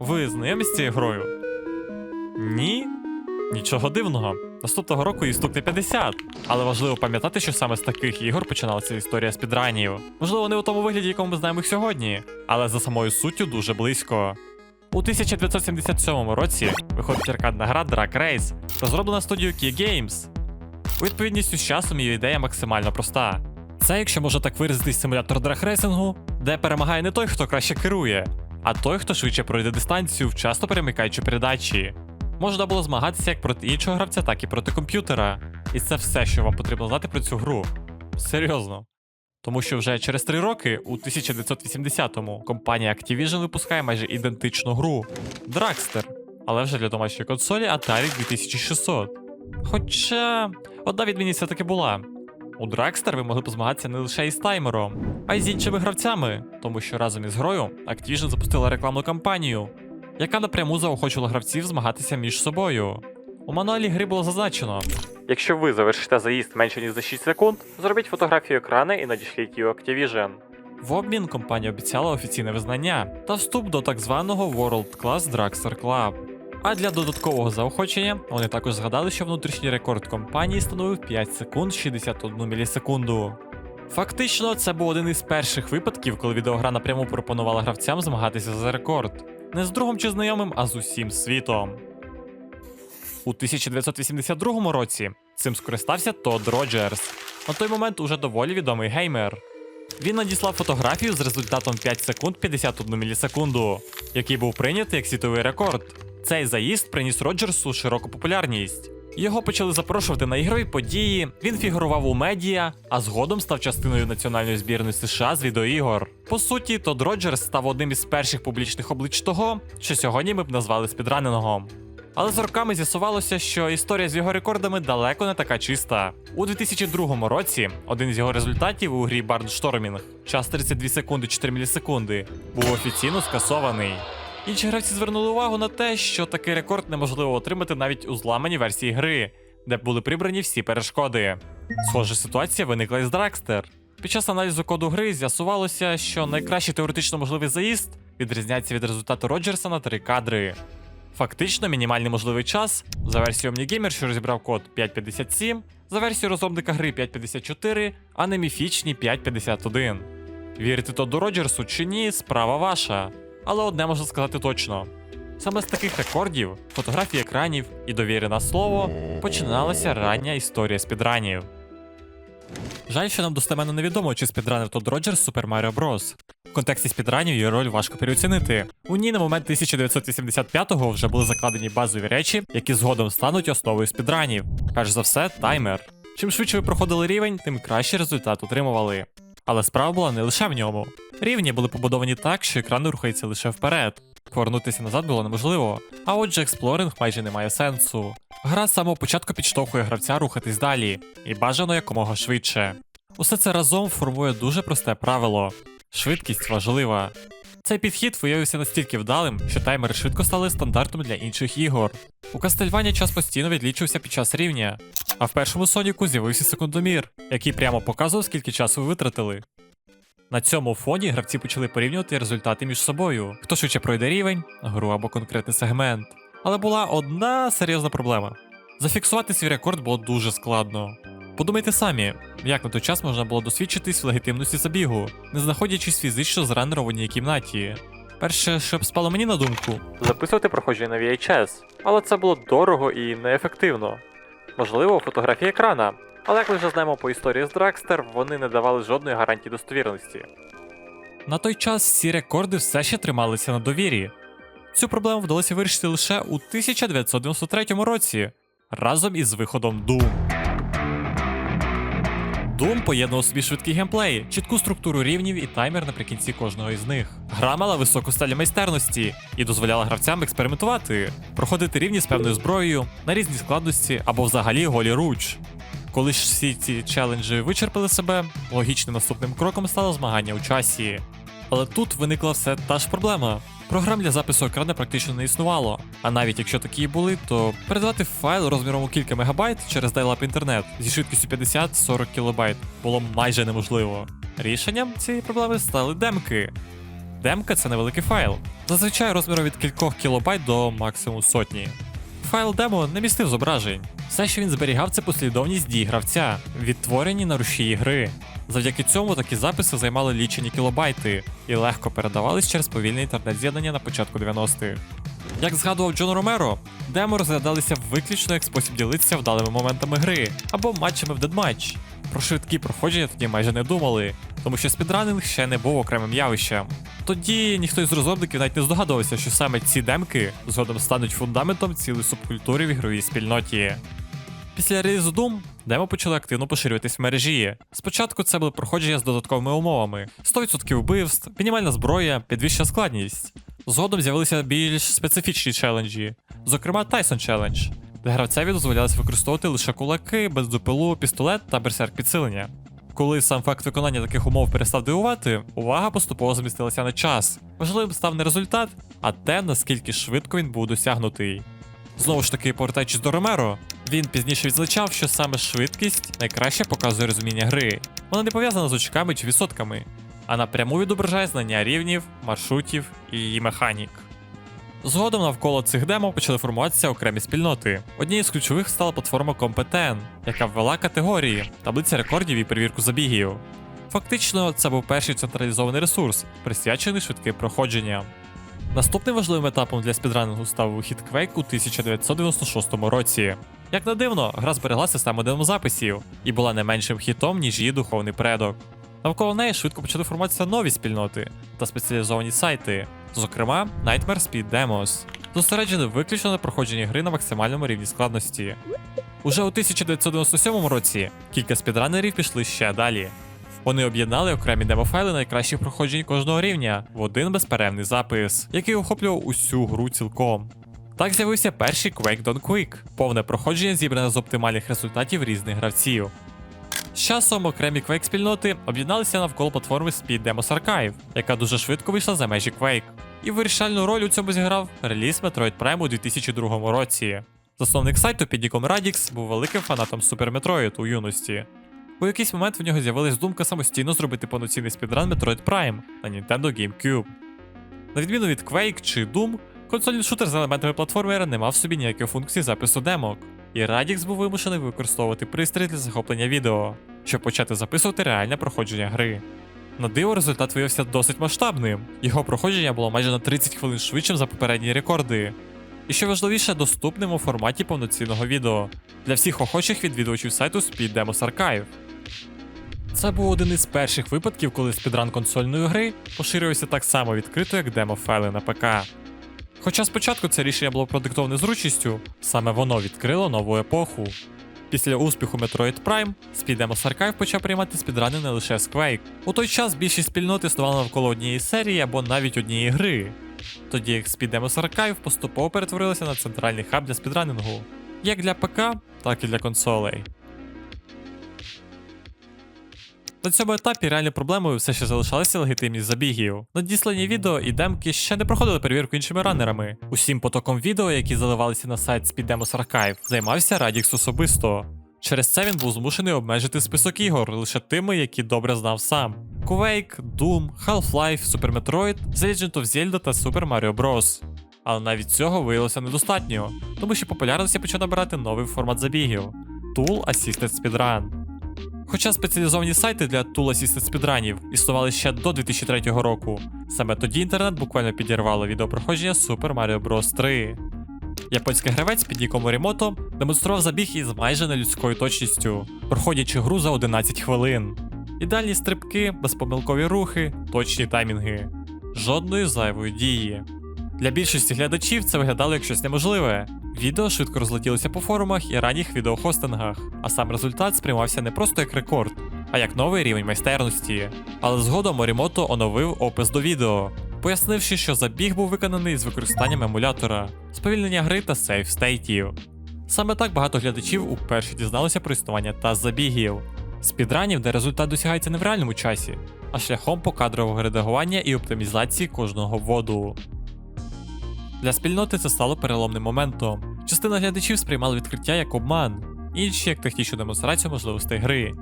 Ви знайомі з цією грою? Ні? Нічого дивного. Наступного року їй стукне 50. Але важливо пам'ятати, що саме з таких ігор починалася історія спідранів. Можливо, не у тому вигляді, якому ми знаємо їх сьогодні, але за самою суттю дуже близько. У 1977 році виходить аркадна гра Drag Race, розроблена студією Key Games. У відповідністю з часом її ідея максимально проста. Це, якщо можна так виразитись, симулятор драгрейсингу, де перемагає не той, хто краще керує, а той, хто швидше пройде дистанцію, вчасно перемикаючи передачі. Можна було змагатися як проти іншого гравця, так і проти комп'ютера. І це все, що вам потрібно знати про цю гру. Серйозно. Тому що вже через три роки, у 1980-му, компанія Activision випускає майже ідентичну гру Dragster, але вже для домашньої консолі Atari 2600. Хоча одна відмінність все-таки була. У Dragster ви могли позмагатися не лише із таймером, а й з іншими гравцями, тому що разом із грою Activision запустила рекламну кампанію, яка напряму заохочувала гравців змагатися між собою. У мануалі гри було зазначено: якщо ви завершите заїзд менше ніж за 6 секунд, зробіть фотографію екрану і надішліть її Activision. В обмін компанія обіцяла офіційне визнання та вступ до так званого World Class Dragster Club. А для додаткового заохочення вони також згадали, що внутрішній рекорд компанії становив 5 секунд 61 мілісекунду. Фактично, це був один із перших випадків, коли відеогра напряму пропонувала гравцям змагатися за рекорд. Не з другом чи знайомим, а з усім світом. У 1982 році цим скористався Тодд Роджерс. На той момент уже доволі відомий геймер. Він надіслав фотографію з результатом 5 секунд 51 мілісекунду, який був прийнятий як світовий рекорд. Цей заїзд приніс Роджерсу широку популярність. Його почали запрошувати на ігрові події, він фігурував у медіа, а згодом став частиною національної збірної США з відеоігор. По суті, Тодд Роджерс став одним із перших публічних облич того, що сьогодні ми б назвали спідраненгом. Але з роками з'ясувалося, що історія з його рекордами далеко не така чиста. У 2002 році один з його результатів у грі Barnstorming, час 32 секунди 4 мілісекунди, був офіційно скасований. Інші гравці звернули увагу на те, що такий рекорд неможливо отримати навіть у зламаній версії гри, де були прибрані всі перешкоди. Схожа ситуація виникла і з Dragster. Під час аналізу коду гри з'ясувалося, що найкращий теоретично можливий заїзд відрізняється від результату Роджерса на 3 кадри. Фактично, мінімальний можливий час за версією OmniGamer, що розібрав код 5.57, за версією розробника гри 5.54, а не міфічні 5.51. Вірити Тодду Роджерсу чи ні, справа ваша. Але одне можна сказати точно: саме з таких рекордів, фотографій екранів і довіри на слово починалася рання історія спідранів. Жаль, що нам достеменно невідомо, чи спідранив Тодд Роджерс Super Mario Bros. В контексті спідранів її роль важко переоцінити. У ній на момент 1985-го вже були закладені базові речі, які згодом стануть основою спідранів. Перш за все, таймер. Чим швидше ви проходили рівень, тим кращий результат отримували. Але справа була не лише в ньому. Рівні були побудовані так, що екран рухається лише вперед. Повернутися назад було неможливо, а отже, експлоринг майже не має сенсу. Гра з самого початку підштовхує гравця рухатись далі, і бажано якомога швидше. Усе це разом формує дуже просте правило: швидкість важлива. Цей підхід виявився настільки вдалим, що таймери швидко стали стандартом для інших ігор. У Кастельвані час постійно відлічився під час рівня, а в першому Соніку з'явився секундомір, який прямо показував, скільки часу ви витратили. На цьому фоні гравці почали порівнювати результати між собою, хто швидше пройде рівень, гру або конкретний сегмент. Але була одна серйозна проблема: зафіксувати свій рекорд було дуже складно. Подумайте самі, як на той час можна було досвідчитись в легітимності забігу, не знаходячись фізично з в одній кімнаті. Перше, що б спало мені на думку, записувати проходження на VHS, але це було дорого і неефективно. Можливо, фотографії екрана, але як ми вже знаємо по історії з Dragster, вони не давали жодної гарантії достовірності. На той час всі рекорди все ще трималися на довірі. Цю проблему вдалося вирішити лише у 1993 році разом із виходом Doom. Doom поєднував собі швидкий геймплей, чітку структуру рівнів і таймер наприкінці кожного із них. Гра мала високу сталь майстерності і дозволяла гравцям експериментувати, проходити рівні з певною зброєю на різні складності або взагалі голі руч. Коли ж всі ці челенджі вичерпали себе, логічним наступним кроком стало змагання у часі. Але тут виникла все та ж проблема. Програм для запису екрану практично не існувало, а навіть якщо такі і були, то передати файл розміром у кілька мегабайт через dial-up інтернет зі швидкістю 50-40 кБ було майже неможливо. Рішенням цієї проблеми стали демки. Демка це невеликий файл, зазвичай розміром від кількох кілобайт до максимум сотні. Файл демо не містив зображень. Все, що він зберігав, це послідовність дій гравця, відтворені на рушії гри. Завдяки цьому такі записи займали лічені кілобайти і легко передавались через повільне інтернет-з'єднання на початку 90-х. Як згадував Джон Ромеро, демо розглядалися виключно як спосіб ділитися вдалими моментами гри або матчами в дедматч. Про швидкі проходження тоді майже не думали, тому що спідранинг ще не був окремим явищем. Тоді ніхто із розробників навіть не здогадувався, що саме ці демки згодом стануть фундаментом цілої субкультури в ігровій спільноті. Після релізу Doom демо почали активно поширюватись в мережі. Спочатку це були проходження з додатковими умовами: 100% вбивств, мінімальна зброя, підвищена складність. Згодом з'явилися більш специфічні челенджі, зокрема Tyson Challenge, де гравцеві дозволялось використовувати лише кулаки, бездупилу, пістолет та берсерк підсилення. Коли сам факт виконання таких умов перестав дивувати, увага поступово змістилася на час. Важливим став не результат, а те, наскільки швидко він був досягнутий. Знову ж таки, повертаючись до Ромеро, він пізніше відзначав, що саме швидкість найкраще показує розуміння гри. Вона не пов'язана з очками чи відсотками, а напряму відображає знання рівнів, маршрутів і її механік. Згодом навколо цих демо почали формуватися окремі спільноти. Однією з ключових стала платформа Competen, яка ввела категорії, таблиця рекордів і перевірку забігів. Фактично, це був перший централізований ресурс, присвячений швидким проходженням. Наступним важливим етапом для спідранингу став вихід Quake у 1996 році. Як не дивно, гра зберегла систему демозаписів і була не меншим хітом, ніж її духовний предок. Навколо неї швидко почали формуватися нові спільноти та спеціалізовані сайти, зокрема Nightmare Speed Demos, зосереджені виключно на проходженні гри на максимальному рівні складності. Уже у 1997 році кілька спідранерів пішли ще далі. Вони об'єднали окремі демофайли найкращих проходжень кожного рівня в один безперервний запис, який охоплював усю гру цілком. Так з'явився перший Quake Don't Quick, повне проходження зібране з оптимальних результатів різних гравців. З часом окремі Quake спільноти об'єдналися навколо платформи Speed Demos Archive, яка дуже швидко вийшла за межі Quake. І вирішальну роль у цьому зіграв реліз Metroid Prime у 2002 році. Засновник сайту під ніком Radix був великим фанатом Super Metroid у юності. У якийсь момент в нього з'явилась думка самостійно зробити повноцінний спідран Metroid Prime на Nintendo GameCube. На відміну від Quake чи Doom, консольний шутер з елементами платформера не мав собі ніякої функції запису демок, і Radix був вимушений використовувати пристрій для захоплення відео, щоб почати записувати реальне проходження гри. На диво результат виявився досить масштабним. Його проходження було майже на 30 хвилин швидшим за попередні рекорди. І що важливіше, доступним у форматі повноцінного відео для всіх охочих відвідувачів сайту Speed Demos Archive. Це був один із перших випадків, коли спідран консольної гри поширювався так само відкрито, як демо-файли на ПК. Хоча спочатку це рішення було продиктоване зручністю, саме воно відкрило нову епоху. Після успіху Metroid Prime, Speed Demos Archive почав приймати спідрани не лише з Quake. У той час більшість спільнот існувала навколо однієї серії або навіть однієї гри. Тоді як Speed Demos Archive поступово перетворилося на центральний хаб для спідранингу, як для ПК, так і для консолей. На цьому етапі реальною проблемою все ще залишалася легітимність забігів. Надіслані відео і демки ще не проходили перевірку іншими ранерами. Усім потоком відео, які заливалися на сайт Demos Archive, займався Radix особисто. Через це він був змушений обмежити список ігор лише тими, які добре знав сам: Quake, Doom, Half-Life, Super Metroid, The Legend of Zelda та Super Mario Bros. Але навіть цього виявилося недостатньо, тому що популярності почав набирати новий формат забігів Tool Assisted Speedrun. Хоча спеціалізовані сайти для Assisted спідранів існували ще до 2003 року, саме тоді інтернет буквально підірвало відеопроходження Super Mario Bros. 3. Японський гравець під ніком Morimoto демонстрував забіг із майже нелюдською точністю, проходячи гру за 11 хвилин. Ідеальні стрибки, безпомилкові рухи, точні таймінги. Жодної зайвої дії. Для більшості глядачів це виглядало як щось неможливе. Відео швидко розлетілося по форумах і ранніх відеохостингах, а сам результат сприймався не просто як рекорд, а як новий рівень майстерності. Але згодом Морімото оновив опис до відео, пояснивши, що забіг був виконаний з використанням емулятора, сповільнення гри та сейф стейтів. Саме так багато глядачів уперше дізналися про існування та забігів, спідранів, де результат досягається не в реальному часі, а шляхом покадрового редагування і оптимізації кожного вводу. Для спільноти це стало переломним моментом. Частина глядачів сприймали відкриття як обман, інші як технічну демонстрацію можливостей гри.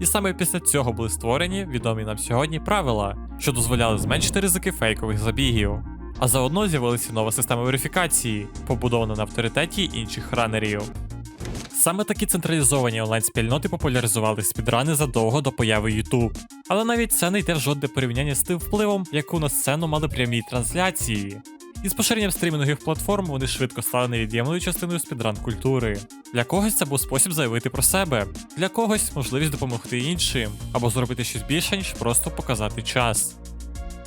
І саме після цього були створені відомі нам сьогодні правила, що дозволяли зменшити ризики фейкових забігів. А заодно з'явилася нова система верифікації, побудована на авторитеті інших ранерів. Саме такі централізовані онлайн-спільноти популяризували спідрани задовго до появи YouTube. Але навіть це не йде жодне порівняння з тим впливом, яку на сцену мали прямі трансляції. І з поширенням стрімінгів платформ вони швидко стали невід'ємною частиною спідран культури. Для когось це був спосіб заявити про себе, для когось можливість допомогти іншим, або зробити щось більше, ніж просто показати час.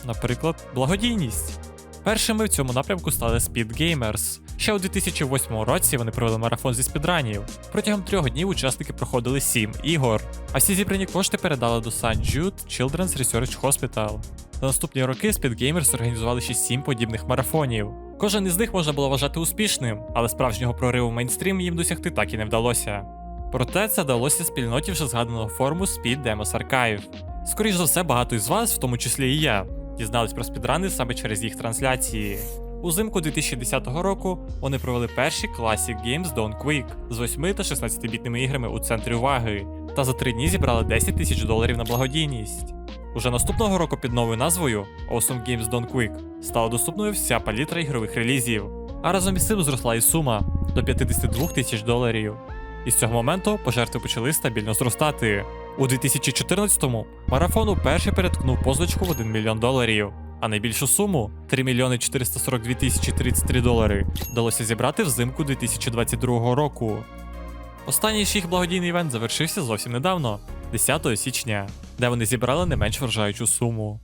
Наприклад, благодійність. Першими в цьому напрямку стали Speed Gamers. Ще у 2008 році вони провели марафон зі спідранів. Протягом трьох днів учасники проходили сім ігор, а всі зібрані кошти передали до St. Jude Children's Research Hospital. На наступні роки Speed Gamers організували ще сім подібних марафонів. Кожен із них можна було вважати успішним, але справжнього прориву в мейнстрім їм досягти так і не вдалося. Проте це вдалося спільноті вже згаданого форуму Speed Demos Archive. Скоріш за все, багато із вас, в тому числі і я, дізнались про спідрани саме через їх трансляції. Узимку 2010 року вони провели перші Classic Games Don't Quick з 8 та 16-бітними іграми у центрі уваги, та за три дні зібрали 10 тисяч доларів на благодійність. Уже наступного року під новою назвою Awesome Games Don't Quick стала доступною вся палітра ігрових релізів, а разом із цим зросла і сума до 52 тисяч доларів. І з цього моменту пожертви почали стабільно зростати. У 2014-му марафон уперше переткнув позначку в 1 мільйон доларів, а найбільшу суму 3 мільйони 442 тисячі 33 долари вдалося зібрати взимку 2022 року. Останній ж їх благодійний івент завершився зовсім недавно, 10 січня, де вони зібрали не менш вражаючу суму.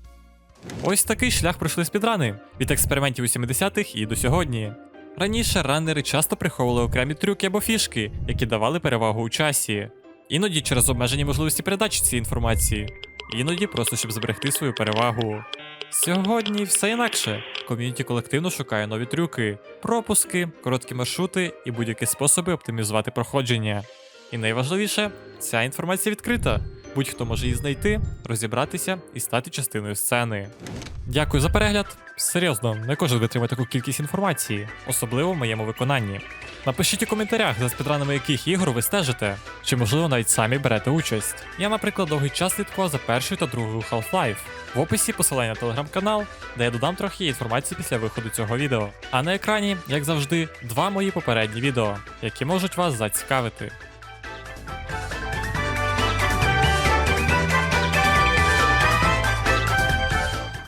Ось такий шлях пройшли спідрани від експериментів у 70-х і до сьогодні. Раніше раннери часто приховували окремі трюки або фішки, які давали перевагу у часі. Іноді через обмежені можливості передачі цієї інформації, іноді просто щоб зберегти свою перевагу. Сьогодні все інакше. Ком'юніті колективно шукає нові трюки, пропуски, короткі маршрути і будь-які способи оптимізувати проходження. І найважливіше, ця інформація відкрита. Будь-хто може її знайти, розібратися і стати частиною сцени. Дякую за перегляд. Серйозно, не кожен витримає таку кількість інформації, особливо в моєму виконанні. Напишіть у коментарях, за спідранами яких ігор ви стежите, чи можливо навіть самі берете участь. Я, наприклад, довгий час слідкував за першою та другою Half-Life. В описі посилання на телеграм-канал, де я додам трохи інформації після виходу цього відео. А на екрані, як завжди, два мої попередні відео, які можуть вас зацікавити.